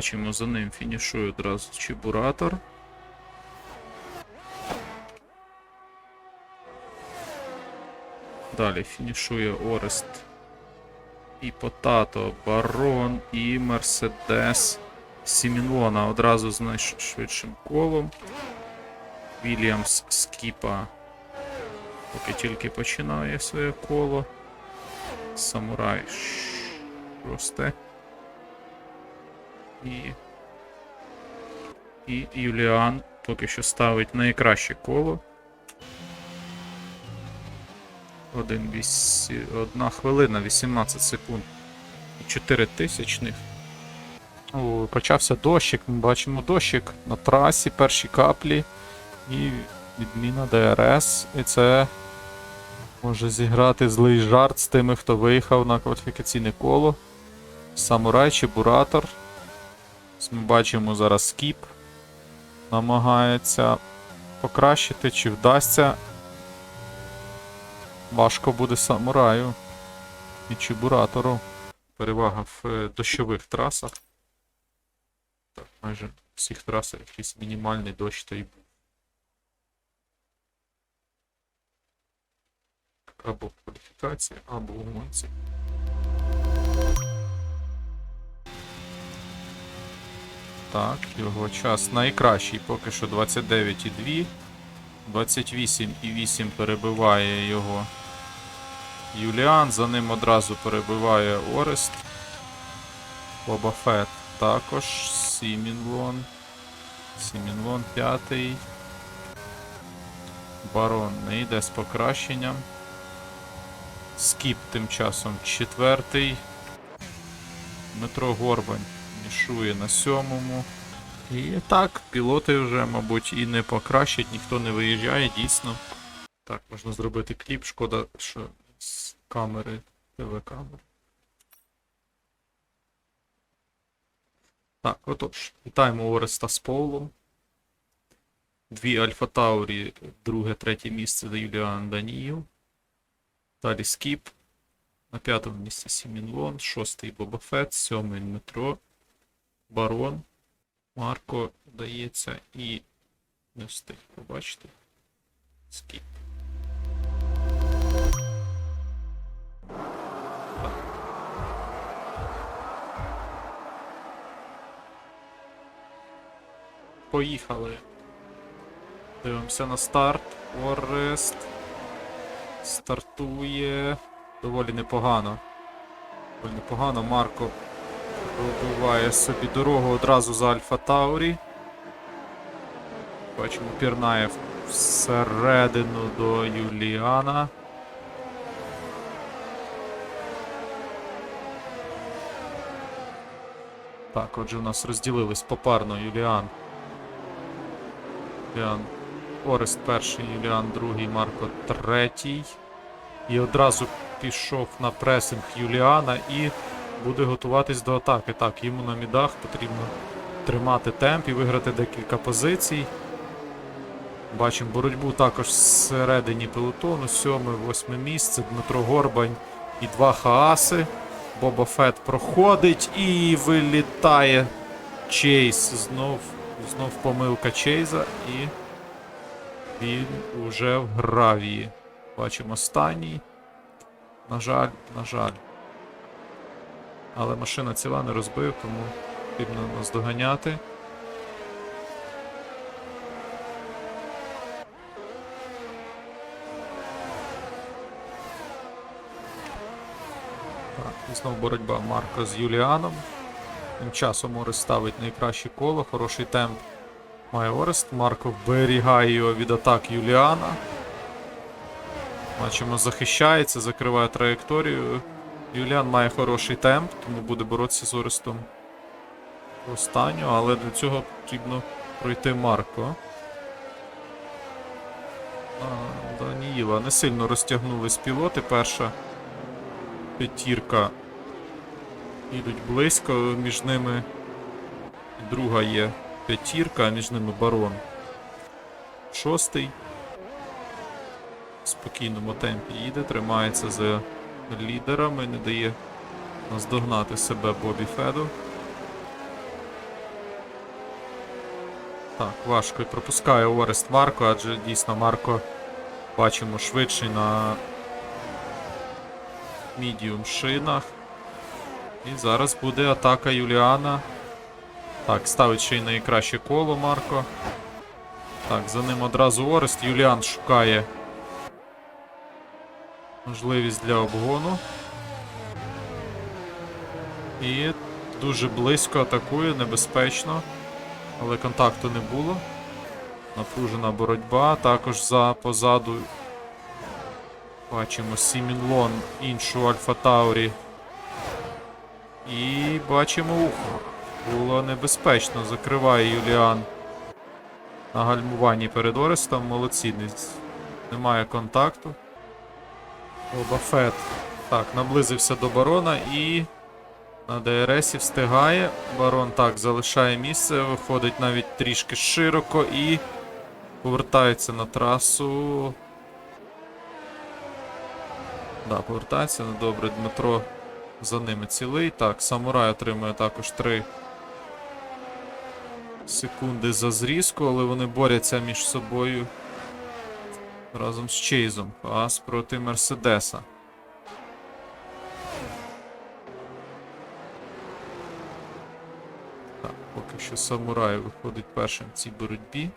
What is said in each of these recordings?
бачимо, за ним фінішує одразу Чебуратор. Далі фінішує Орест і Потато, Барон і Мерседес Сімінлона одразу з найшвидшим колом. Вільямс Скіпа поки тільки починає своє коло. Самурай росте. І. І Юліан поки що ставить найкраще коло. Один вісі... Одна хвилина, 18 секунд. 4 тисячних. Почався дощик. Ми бачимо дощик на трасі, перші каплі. І відміна ДРС. І це може зіграти злий жарт з тими, хто виїхав на кваліфікаційне коло. Самурай чи Буратор. Ось Ми бачимо зараз скіп. Намагається покращити, чи вдасться. Важко буде самураю і чебуратору. Перевага в е, дощових трасах. Так, майже в всіх трасах якийсь мінімальний дощ то й був. Або в кваліфікації, або в гонці. Так, його час найкращий поки що 29,2. 28,8 перебиває його Юліан, за ним одразу перебиває Орест. Боба Фет також. Сімінлон. Сімінлон п'ятий. Барон не йде з покращенням. Скіп тим часом четвертий. Дмитро Горбань мішує на сьомому. І так, пілоти вже, мабуть, і не покращать, ніхто не виїжджає, дійсно. Так, можна зробити кліп, шкода, що з камери, ТВ-камери. Так, отож, вітаємо Ореста з Полом. Дві Альфа Таурі, друге, третє місце до Юліан Даніїв. Далі Скіп. На п'ятому місці Сімінлон, шостий Боба Фетт, сьомий Дмитро, Барон. Марко дається і не встиг побачити. Скіп. Поїхали. Дивимося на старт. Орест. Стартує. Доволі непогано. Доволі непогано. Марко Пробиває собі дорогу одразу за Альфа Таурі. Бачимо, пірнає всередину до Юліана. Так, отже, у нас розділились попарно Юліан. Юліан Орест перший, Юліан другий, Марко третій. І одразу пішов на пресинг Юліана і буде готуватись до атаки. Так, йому на мідах потрібно тримати темп і виграти декілька позицій. Бачимо боротьбу також всередині пелотону. Сьоме, восьме місце. Дмитро Горбань і два хааси. Боба Фет проходить і вилітає Чейз. Знов, знов помилка Чейза і він уже в гравії. Бачимо останній. На жаль, на жаль. Але машина ціла не розбив, тому потрібно нас доганяти. Так, знову боротьба Марка з Юліаном. Тим часом Орест ставить найкраще коло, хороший темп має Орест. Марко вберігає його від атак Юліана. Бачимо, захищається, закриває траєкторію. Юліан має хороший темп, тому буде боротися з Орестом останнього, але для цього потрібно пройти Марко. А, Даніїла не сильно розтягнулись пілоти. Перша п'ятірка ідуть близько, між ними друга є п'ятірка, а між ними барон. Шостий. В спокійному темпі їде, тримається за лідерами, не дає наздогнати себе Бобі Феду. Так, важко і пропускає Орест Марко, адже дійсно Марко бачимо швидший на мідіум шинах. І зараз буде атака Юліана. Так, ставить ще й найкраще коло Марко. Так, за ним одразу Орест. Юліан шукає можливість для обгону. І дуже близько атакує, небезпечно. Але контакту не було. Напружена боротьба. Також за позаду бачимо Сімінлон, іншу Альфа Таурі. І бачимо ух. Було небезпечно. Закриває Юліан на гальмуванні перед Орестом. Молодці. Немає контакту. Боба Фет. Так, наблизився до барона і на ДРСі встигає. Барон так залишає місце, виходить навіть трішки широко і повертається на трасу. Да, повертається. Ну, Добре, Дмитро за ними цілий. Так, самурай отримує також 3 секунди за зрізку, але вони борються між собою разом з Чейзом. Ас проти Мерседеса. Так, поки що самурай виходить першим в цій боротьбі.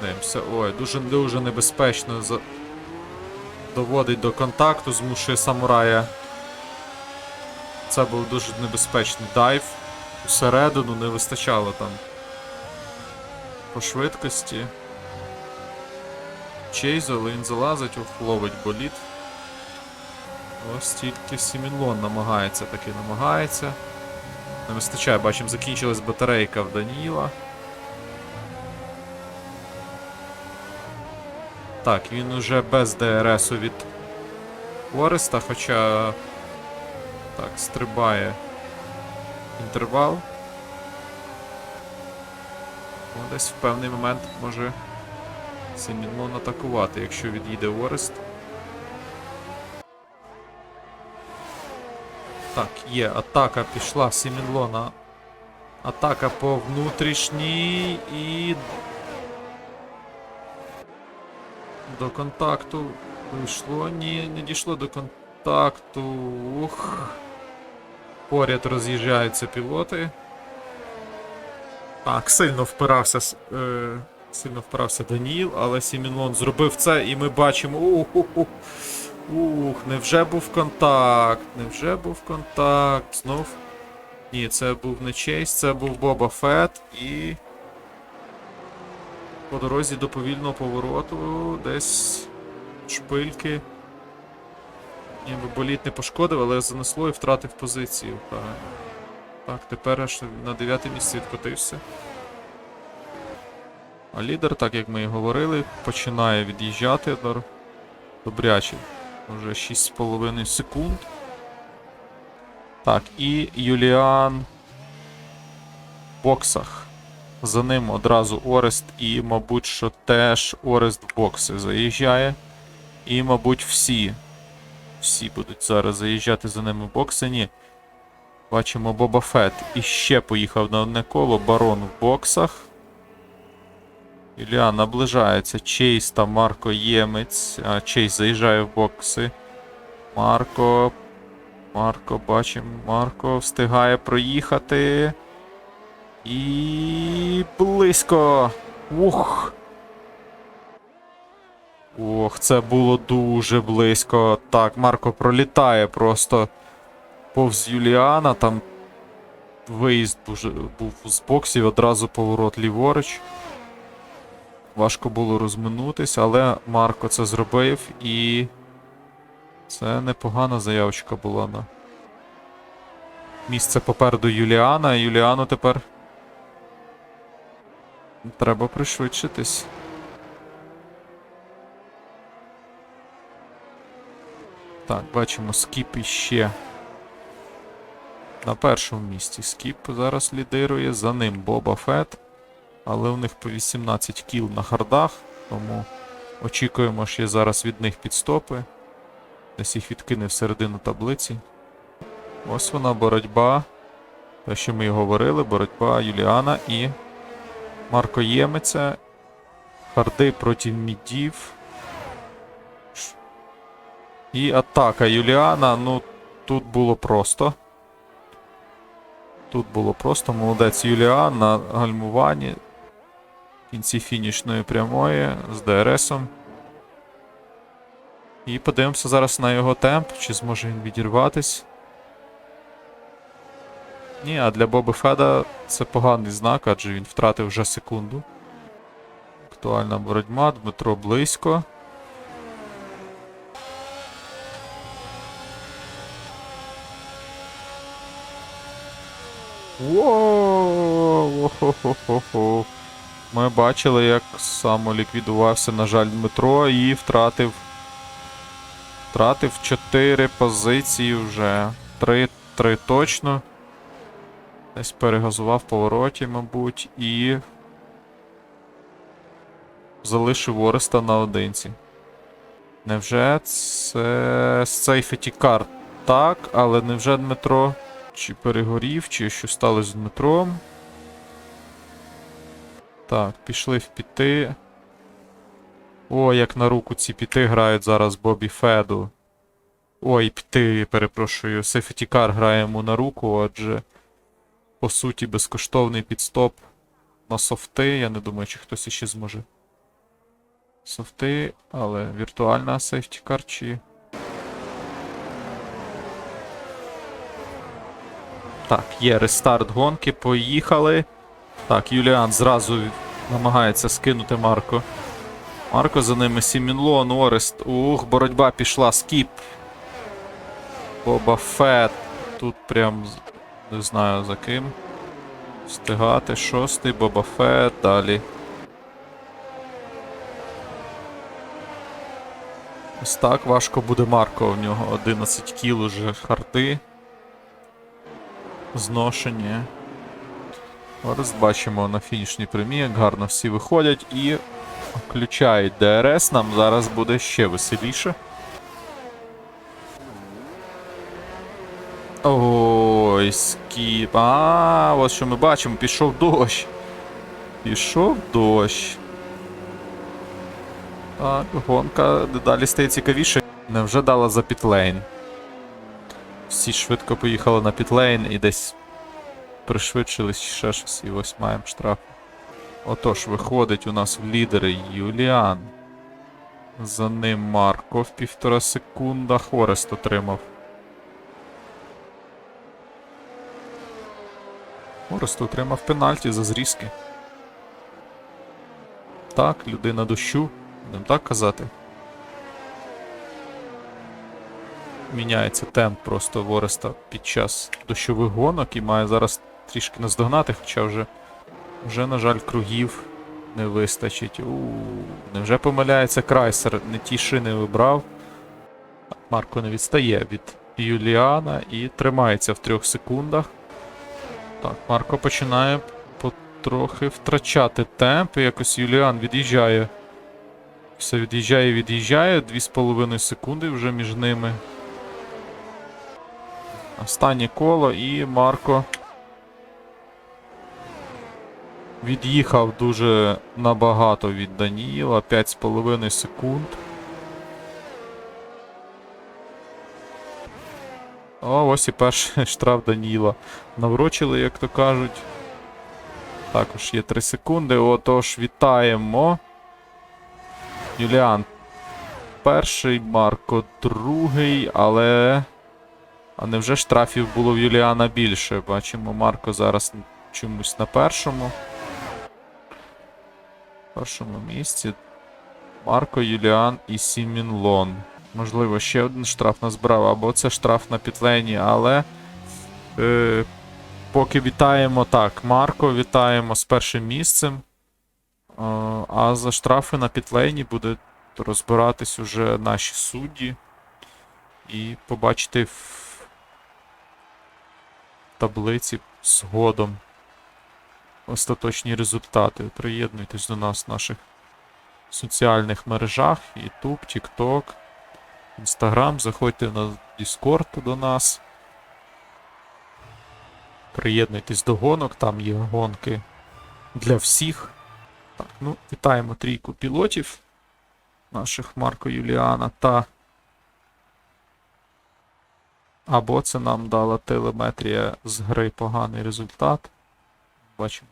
Дивимося. Ой, дуже дуже небезпечно за... доводить до контакту, змушує самурая. Це був дуже небезпечний дайв. Усередину не вистачало там по швидкості. Чейз, але він залазить, ловить боліт. Ось тільки Сімінлон намагається, таки намагається. Не вистачає, бачимо, закінчилась батарейка в Даніла. Так, він уже без ДРСу від Ореста, хоча так, стрибає інтервал. Десь в певний момент може Сімінлон атакувати, якщо від'їде Орест. Так, є, атака пішла Сімінлона. Атака по внутрішній і. До контакту вийшло. Ні, не дійшло до контакту. Ух. Поряд роз'їжджаються пілоти. Так, сильно впирався. Е, сильно впирався Даніїл, але Сімінлон зробив це, і ми бачимо. Ух, ух, ух. Ух, невже був контакт? Невже був контакт? Знов. Ні, це був не Чейз, це був Боба Фет і. По дорозі до повільного повороту десь шпильки. Ніби боліт не пошкодив, але занесло і втратив позицію. Так, так тепер аж на 9 місце відкотився. А лідер, так як ми і говорили, починає від'їжджати до добряче. Вже 6,5 секунд. Так, і Юліан в боксах. За ним одразу Орест і, мабуть, що теж Орест в бокси заїжджає. І, мабуть, всі. Всі будуть зараз заїжджати за ними в бокси. Ні. Бачимо Боба Фет. І ще поїхав на одне коло. Барон в боксах. Ілля наближається. Чейз та Марко Ємець. А, Чейз заїжджає в бокси. Марко. Марко, бачимо. Марко встигає проїхати. І близько. Ух. Ох, це було дуже близько. Так, Марко пролітає просто повз Юліана. Там виїзд був, з боксів, одразу поворот ліворуч. Важко було розминутися, але Марко це зробив і. Це непогана заявочка була на місце попереду Юліана. Юліану тепер. Треба пришвидшитись. Так, бачимо, скіп іще. На першому місці скіп зараз лідирує. За ним Боба Фет. Але у них по 18 кіл на хардах. Тому очікуємо ще зараз від них підстопи. Десь їх відкине всередину таблиці. Ось вона боротьба. Те, що ми і говорили, боротьба Юліана і Марко Ємеця. Харди проти мідів. І атака Юліана. Ну, тут було просто. Тут було просто молодець Юліан на гальмуванні. Кінці фінішної прямої з ДРСом. І подивимося зараз на його темп, чи зможе він відірватись. Ні, а для Боби Феда це поганий знак, адже він втратив вже секунду. Актуальна боротьба, Дмитро близько. Воу! Ми бачили, як самоліквідувався, на жаль, Дмитро і втратив. Втратив 4 позиції вже. 3, 3 точно. Десь перегазував повороті, мабуть, і. Залишив Ореста наодинці. Невже це сейфеті кар? Так, але невже Дмитро чи перегорів, чи що сталося з Дмитром? Так, пішли в піти. О, як на руку ці піти грають зараз Бобі Феду. Ой, піти, перепрошую. Сейфеті кар грає йому на руку, адже по суті безкоштовний підстоп на софти. Я не думаю, чи хтось іще зможе. Софти, але віртуальна сейфтікар чи. Так, є рестарт гонки, поїхали. Так, Юліан зразу намагається скинути Марко. Марко за ними Сімінлон, Орест. Ух, боротьба пішла, скіп. Боба Фет. Тут прям не знаю за ким. Встигати. Шостий, Боба Фет, далі. Ось так важко буде Марко. У нього 11 кіл уже харди. Зношені. Зараз бачимо на фінішній прямі, як гарно всі виходять і включають ДРС. Нам зараз буде ще веселіше. Ой, скіп. А, ось що ми бачимо, пішов дощ. Пішов дощ. Так, гонка дедалі стає цікавіше. Невже дала за пітлейн? Всі швидко поїхали на пітлейн і десь пришвидшились ще щось, і ось маємо штраф. Отож, виходить у нас в лідери Юліан. За ним Марко в півтора секунда. Хорест отримав. Хорест отримав пенальті за зрізки. Так, людина дощу. Будемо так казати. Міняється темп просто в Ореста під час дощових гонок і має зараз трішки наздогнати, хоча вже, вже на жаль, кругів не вистачить. У, невже помиляється Крайсер, не ті шини вибрав. Марко не відстає від Юліана і тримається в трьох секундах. Так, Марко починає потрохи втрачати темп. і Якось Юліан від'їжджає. Все від'їжджає, від'їжджає. 2,5 секунди вже між ними. Останнє коло і Марко від'їхав дуже набагато від Даніїла. 5,5 секунд. О, ось і перший штраф Даніла. Наврочили, як то кажуть. Також є 3 секунди. Отож, вітаємо. Юліан перший, Марко другий, але. А невже штрафів було в Юліана більше? Бачимо, Марко зараз чомусь на першому. Першому місці. Марко, Юліан і Сімінлон. Можливо, ще один штраф назбирав, або це штраф на пітлені, але. Е, поки вітаємо так, Марко вітаємо з першим місцем. Е, а за штрафи на пітлейні буде розбиратись уже наші судді. І побачити в таблиці згодом остаточні результати. Приєднуйтесь до нас в наших соціальних мережах: YouTube, TikTok, Instagram. Заходьте на Discord до нас. Приєднуйтесь до гонок, там є гонки для всіх. Так, ну, вітаємо трійку пілотів наших Марко Юліана та. Або це нам дала телеметрія з гри поганий результат. Бачимо.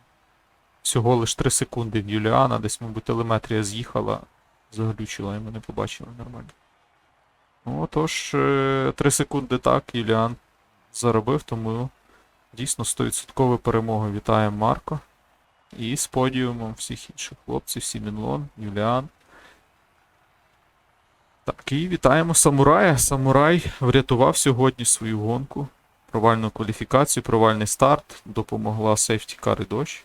Всього лиш 3 секунди Юліана, десь, мабуть, телеметрія з'їхала, заглючила, і ми не побачили нормально. Ну, отож, 3 секунди так, Юліан заробив, тому дійсно 100% перемогу. Вітаємо Марко. І з подіумом всіх інших хлопців, Сімінлон, Юліан. Так, і вітаємо Самурая. Самурай врятував сьогодні свою гонку. Провальну кваліфікацію, провальний старт. Допомогла Car і дощ.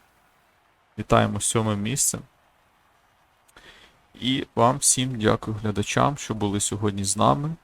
Вітаємо сьоме місцем. І вам всім дякую глядачам, що були сьогодні з нами.